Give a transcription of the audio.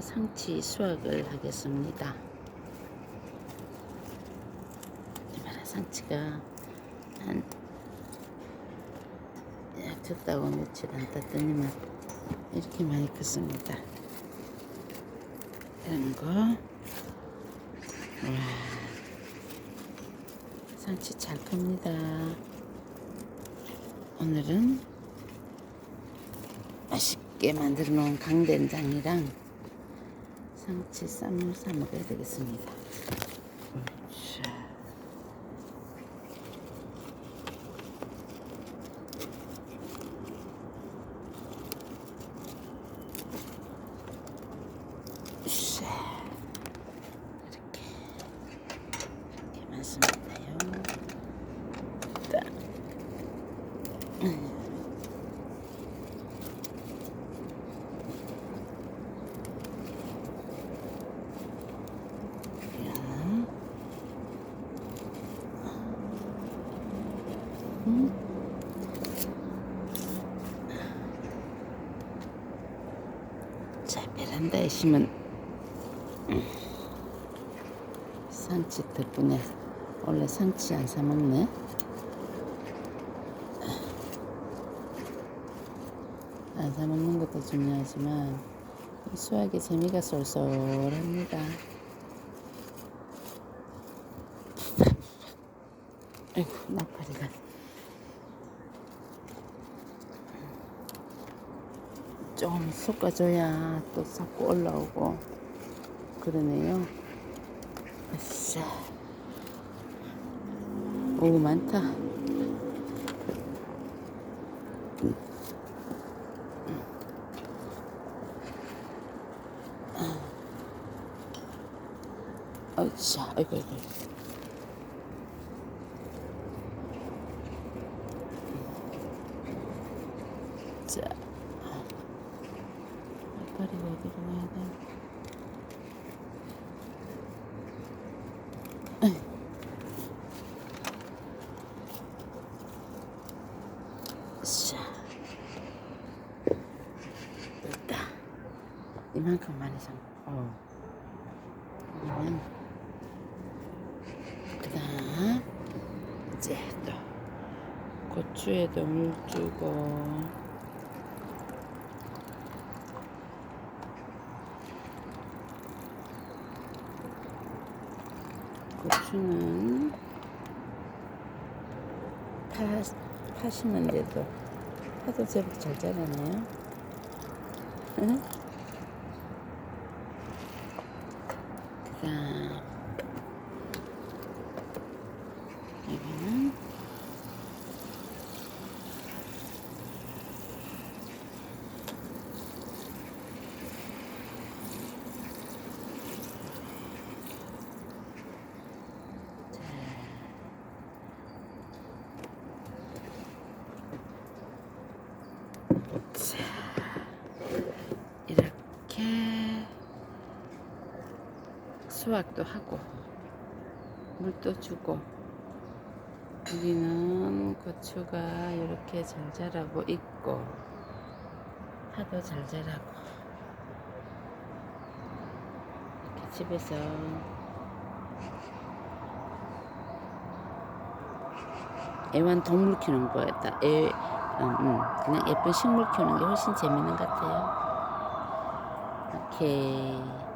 상치 수확을 하겠습니다. 이번에 상치가 한 야, 졌다고 며칠 안 땄더니만 이렇게 많이 컸습니다. 이런 거. 와. 상치 잘 큽니다. 오늘은 맛있게 만들어 놓은 강된장이랑 상치 쌈을 싸 먹어야 되겠습니다. 이렇게. 이렇게 많습니다요. 딱. 야. 음. 심은 음. 상치 덕분에 원래 상치 안 사먹네. 안 사먹는 것도 중요하지만 이 수학의 재미가 쏠쏠합니다. 아이고 나팔이가 좀 섞어줘야 또 자꾸 올라오고 그러네요. 아싸. 오 많다. 어차, 아이고, 아이고. 자, 어디로 가야 돼? 자, 됐다. 이만큼 많이 산. 어. 그러면 그다음 이제 또 고추에도 물 주고 고추는 파, 파시는데도 파도 제법 잘 자라네요. 응? 그다음 여기는 자, 이렇게 수확도 하고 물도 주고 여기는 고추가 이렇게 잘 자라고 있고 파도 잘 자라고 이렇게 집에서 애완 동물 키우는 거였다. 애, 음, 음, 그냥 예쁜 식물 키우는 게 훨씬 재밌는 것 같아요. 오케이.